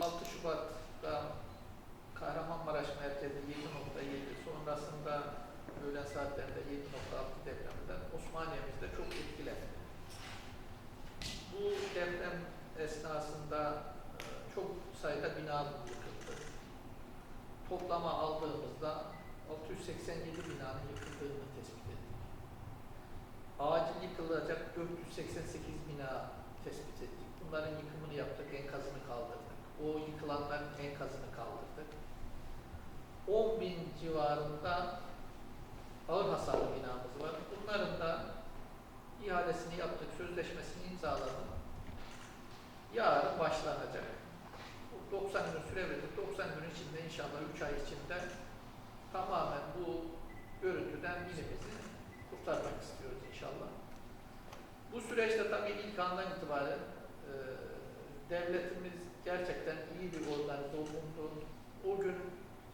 6 Şubat'ta Kahramanmaraş merkezi 7.7 sonrasında öğlen saatlerinde 7.6 depreminden Osmaniye'mizde çok etkilendi. Bu deprem esnasında e, çok sayıda bina yıkıldı. Toplama aldığımızda 687 binanın yıkıldığını tespit. Acil yıkılacak 488 bina tespit ettik. Bunların yıkımını yaptık, enkazını kaldırdık. O yıkılanların enkazını kaldırdık. 10 bin civarında ağır hasarlı binamız var. Bunların da ihalesini yaptık, sözleşmesini imzaladık. Yarın başlanacak. Bu 90 gün süre verdik. 90 gün içinde inşallah 3 ay içinde tamamen bu görüntüden birimizi kurtarmak istiyoruz inşallah. Bu süreçte tabii ilk andan itibaren e, devletimiz gerçekten iyi bir organize olundu. O gün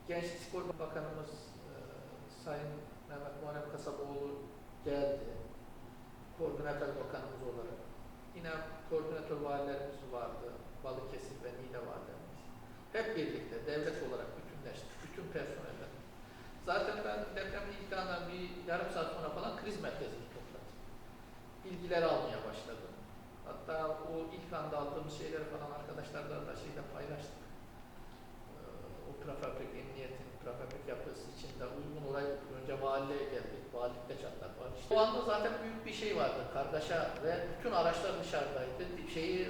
Gençlik Spor Bakanımız e, Sayın Mehmet Muharrem Kasaboğlu geldi. Koordinatör bakanımız olarak. Yine koordinatör valilerimiz vardı. Balıkesir ve Niğde valilerimiz. Hep birlikte devlet olarak bütünleştik. Bütün personeller. Zaten ben depremin ilk andan bir yarım saat sonra falan kriz merkezini topladım. Bilgiler almaya başladım. Hatta o ilk anda aldığımız şeyleri falan arkadaşlarla da şeyde paylaştık. Ee, o prefabrik emniyetin prefabrik yapısı içinde uygun olay önce valiliğe Valilikte çatlak var. İşte o anda zaten büyük bir şey vardı. Kargaşa ve bütün araçlar dışarıdaydı. Şeyi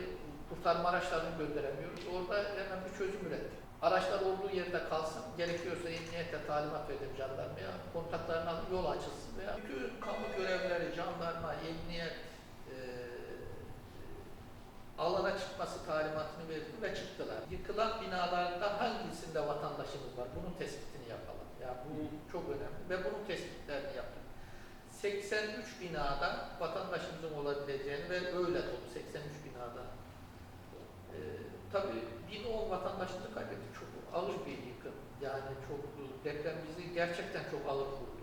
kurtarma araçlarını gönderemiyoruz. Orada hemen bir çözüm ürettik. Araçlar olduğu yerde kalsın, gerekiyorsa emniyete talimat verdim jandarmaya, kontaklarını alıp yol açılsın veya bütün kamu görevlileri, jandarma, emniyet, eee alana çıkması talimatını verdim ve çıktılar. Yıkılan binalarda hangisinde vatandaşımız var? Bunun tespitini yapalım. Yani bu çok önemli ve bunun tespitlerini yaptık. 83 binada vatandaşımızın olabileceğini ve öyle dolu 83 binada. Ee, tabii 1010 vatandaşımızı kaybettik. Çok ağır bir yıkım. Yani çok deprem bizi gerçekten çok ağır vurdu.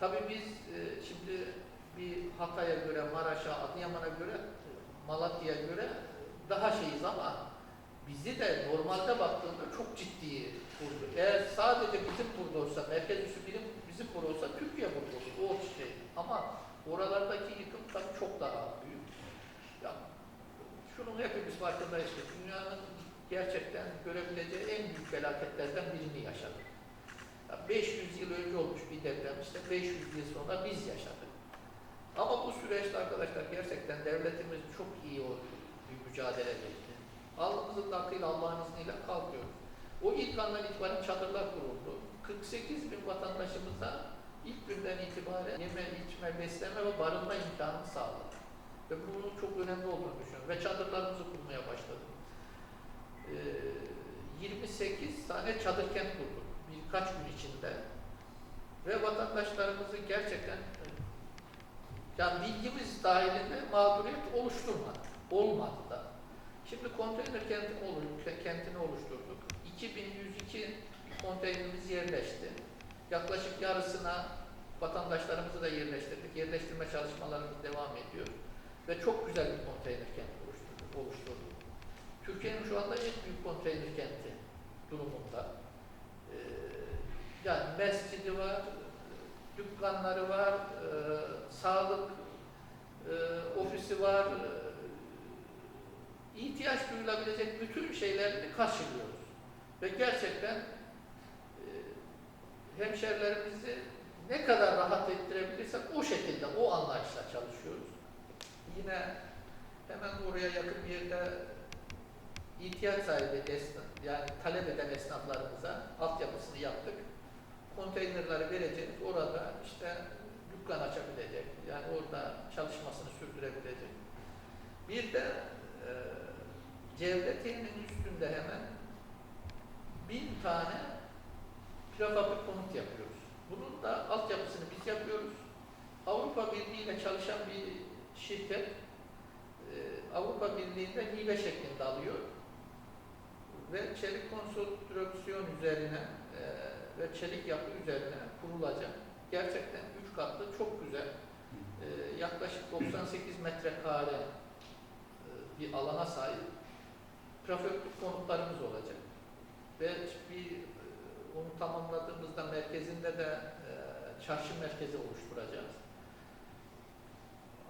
Tabii biz e, şimdi bir Hatay'a göre, Maraş'a, Adıyaman'a göre Malatya'ya göre daha şeyiz ama bizi de normalde baktığında çok ciddi vurdu. Eğer sadece bizim burada olsa, merkez üssü bilim bizim burada olsa Türkiye burada olur. O şey. Ama oralardaki yıkım tabii çok daha büyük. Ya, şunun hepimiz farkındayız ki dünyanın gerçekten görebileceği en büyük felaketlerden birini yaşadık. Ya 500 yıl önce olmuş bir deprem işte 500 yıl sonra biz yaşadık. Ama bu süreçte arkadaşlar gerçekten devletimiz çok iyi o bir mücadele etti. Alnımızın akıyla Allah'ın izniyle kalkıyoruz. O ilk andan itibaren çadırlar kuruldu. 48 bin vatandaşımıza ilk günden itibaren yeme, içme, besleme ve barınma imkanını sağladı. Ve bunun çok önemli olduğunu düşünüyorum. Ve çadırlarımızı kurmaya başladık. Ee, 28 tane çadır kent kurduk birkaç gün içinde. Ve vatandaşlarımızı gerçekten yani bilgimiz dahilinde mağduriyet oluşturmadı. Olmadı da. Şimdi konteyner kentini, olu- kentini oluşturduk. 2102 konteynerimiz yerleşti. Yaklaşık yarısına vatandaşlarımızı da yerleştirdik. Yerleştirme çalışmalarımız devam ediyor. Ve çok güzel bir konteyner kent oluşturduk. oluşturduk. Türkiye'nin şu anda en büyük konteyner kenti durumunda. Ee, yani mescidi var, dükkanları var, e, sağlık e, ofisi var, e, ihtiyaç duyulabilecek bütün şeylerini karşılıyoruz. Ve gerçekten e, hemşerilerimizi ne kadar rahat ettirebilirsek o şekilde, o anlayışla çalışıyoruz. Yine hemen oraya yakın bir yerde ihtiyaç sahibi esnaf, yani talep eden esnaflarımıza altyapısını yaptık konteynerleri vereceğiz. Orada işte dükkan açabilecek. Yani orada çalışmasını sürdürebilecek. Bir de e, Cevdeti'nin üstünde hemen bin tane prefabrik konut yapıyoruz. Bunun da altyapısını biz yapıyoruz. Avrupa Birliği ile çalışan bir şirket e, Avrupa Birliği'nde hibe şeklinde alıyor ve çelik konstrüksiyon üzerine e, ve çelik yapı üzerine kurulacak. Gerçekten üç katlı çok güzel. E, 98 metrekare bir alana sahip prefabrik konutlarımız olacak. Ve bir onu tamamladığımızda merkezinde de e, çarşı merkezi oluşturacağız.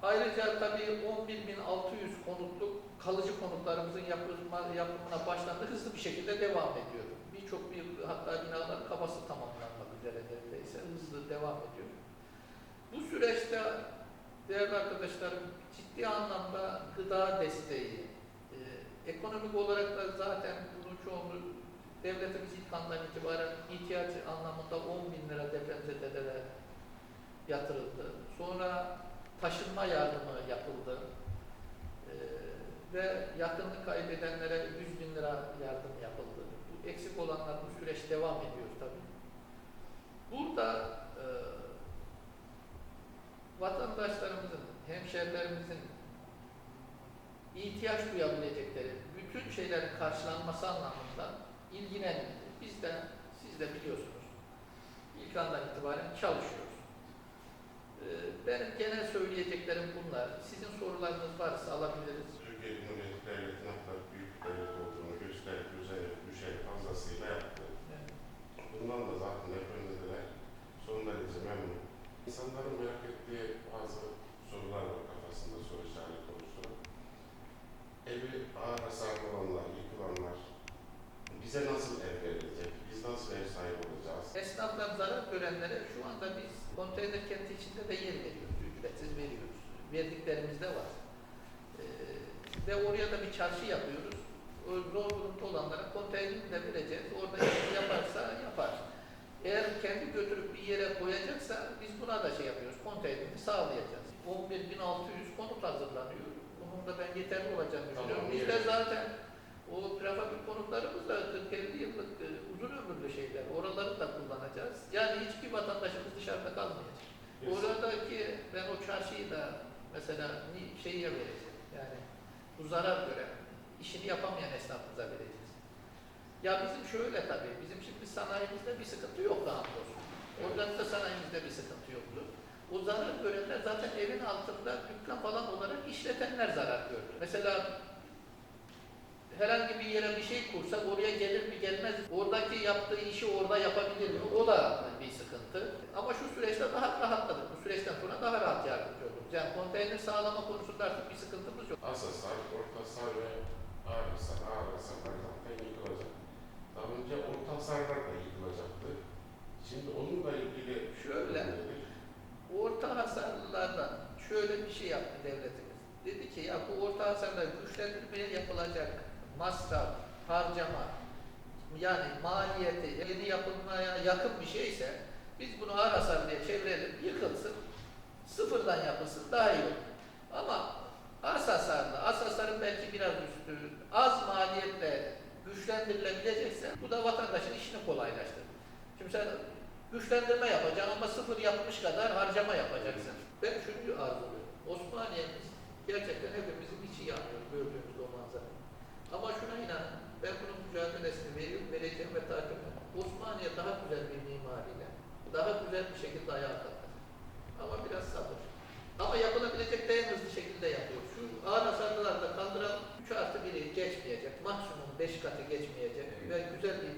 Ayrıca tabii 11.600 konutluk kalıcı konutlarımızın yapılma, yapımına başlandı. Hızlı bir şekilde devam ediyor. Birçok bir hatta binalar kabası tamamlanmak üzere neredeyse hızlı devam ediyor. Bu süreçte değerli arkadaşlarım ciddi anlamda gıda desteği, e, ekonomik olarak da zaten bunun çoğunu devletimiz ilk andan itibaren ihtiyaç anlamında 10 bin lira depremzedelere yatırıldı. Sonra taşınma yardımı yapıldı. Ee, ve yakınlık kaybedenlere 100 bin lira yardım yapıldı. Bu eksik olanlar bu süreç devam ediyor tabii. Burada e, vatandaşlarımızın, hemşerilerimizin ihtiyaç duyabilecekleri bütün şeylerin karşılanması anlamında ilgilenildi. Biz de, siz de biliyorsunuz, ilk andan itibaren çalışıyoruz. Ee, Benim genel söyleyeceklerim bunlar. Sizin sorularınız varsa alabiliriz. Türkiye Cumhuriyeti Devleti'nin ne kadar büyük bir devlet olduğunu gösterip üzerine düşeni fazlasıyla yaptı. Bundan da zaten hep öndeler. Son derece memnun. İnsanların merak ettiği bazı sorular var kafasında soru işareti oluşturan. Evi ağır hasarlı olanlar, yıkılanlar bize nasıl ev verilecek? Biz nasıl ev sahibi olacağız? Esnaflar zarar görenlere şu anda biz konteyner kenti içinde de yer veriyoruz, ücretsiz veriyoruz. Verdiklerimiz de var. Ee, ve oraya da bir çarşı yapıyoruz. O zor durumda olanlara konteynerini de vereceğiz. Orada işini yaparsa yapar. Eğer kendi götürüp bir yere koyacaksa biz buna da şey yapıyoruz, konteynerini sağlayacağız. 11.600 konut hazırlanıyor. Bunun da ben yeterli olacağını Tamam, düşünüyorum. iyi. Bizde zaten o prefabrik konutlarımız da 40-50 yıllık e, uzun ömürlü şeyler. Oraları da kullanacağız. Yani hiçbir vatandaşımız dışarıda kalmayacak. Biz- Oradaki ben o çarşıyı da mesela ni- şeyye vereceğim. Yani bu zarar gören, işini yapamayan esnafımıza vereceğiz. Ya bizim şöyle tabii, bizim şimdi sanayimizde bir sıkıntı yok daha doğrusu. Organize sanayimizde bir sıkıntı yoktu. O zarar görenler zaten evin altında dükkan falan olarak işletenler zarar gördü. Mesela herhangi bir yere bir şey kursak oraya gelir mi gelmez? Oradaki yaptığı işi orada yapabilir mi? O da bir sıkıntı. Ama şu süreçte daha rahatladık. Bu süreçten sonra daha rahat yardımcı. Yani konteyner sağlama konusunda artık bir sıkıntımız yok. Hasar, orta ve ağır hasar, ağır hasarlar zaten yıkılacak. Daha önce orta hasarlar da yıkılacaktı. Şimdi onunla ilgili Şöyle, orta hasarlılardan şöyle bir şey yaptı devletimiz. Dedi ki ya bu orta hasarlar güçlendirmeye yapılacak masraf, harcama, yani maliyeti yeni yapılmaya yakın bir şeyse biz bunu ağır hasarlıya çevirelim, yıkılsın, sıfırdan yapılsın daha iyi olur. Ama az hasarın belki biraz üstü, az maliyetle güçlendirilebilecekse bu da vatandaşın işini kolaylaştırır. Şimdi sen güçlendirme yapacaksın ama sıfır yapmış kadar harcama yapacaksın. Ben şunu arzuluyorum. Osmaniye'miz gerçekten hepimizin içi yanıyor gördüğümüz o manzara. Ama şuna inanın, ben bunun mücadelesini veriyorum, vereceğim ve takip edeceğim. Osmaniye daha güzel bir mimariyle, daha güzel bir şekilde ayağa kalkacak. Ama biraz sabır. Ama yapılabilecek de en hızlı şekilde yapıyoruz. Şu ağır hasarlıları da kaldıralım. 3 artı 1'i geçmeyecek, maksimum 5 katı geçmeyecek ve güzel bir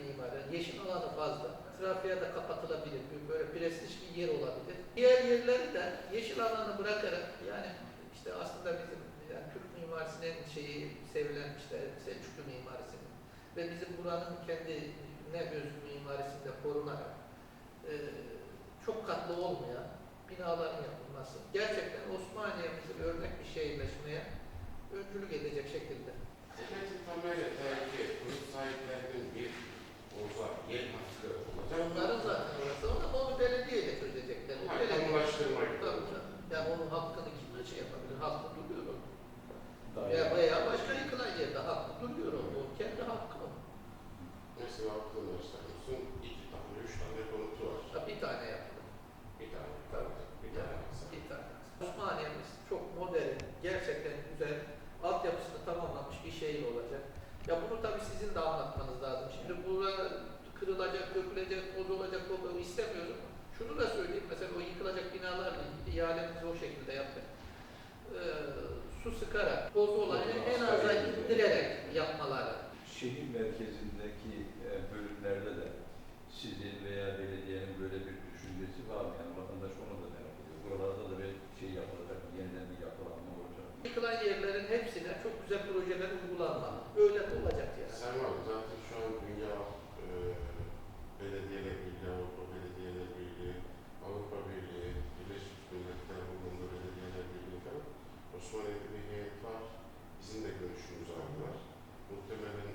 yeşil alanı fazla. Trafiğe de kapatılabilir, böyle prestij bir yer olabilir. Diğer yerleri de yeşil alanı bırakarak yani işte aslında bizim yani Türk mimarisinin şeyi sevilen işte Selçuklu mimarisinin ve bizim buranın kendi ne özgü mimarisinde korunarak e, çok katlı olmayan binaların yapılması gerçekten Osmaniye'mizi örnek bir şehirleşmeye öncülük edecek şekilde. Devletin temeli belki sahiplerinin bir olsa yer hakkı olacak. Onların zaten orası ama onu belediyeyle çözecekler. Ha, Belediye- kamulaştırma canım. Yani onun hakkını kim şey yapabilir? Hakkı duruyor o. Veya, veya başka yıkılan yerde hakkı duruyor o. O kendi hakkı o. Mesela aklına gösteriyorsun, iki tane, üç tane konutu var. Ha, bir tane yaptı. Bir tane, Tabii. bir tane. mesela. Bir tane. Osmaniye'miz çok modern, gerçekten güzel, altyapısını tamamlamış bir şehir olacak. Ya bunu tabii sizin de anlatmanız lazım. Şimdi bura kırılacak, dökülecek, o belediyeler birliği, Avrupa Belediyeler Birliği, Avrupa Birliği, Birleşmiş Milletler, Bulundu Belediyeler Birliği falan Osmanlı'da bir heyet var. Bizim de görüşümüzü aldılar. Muhtemelen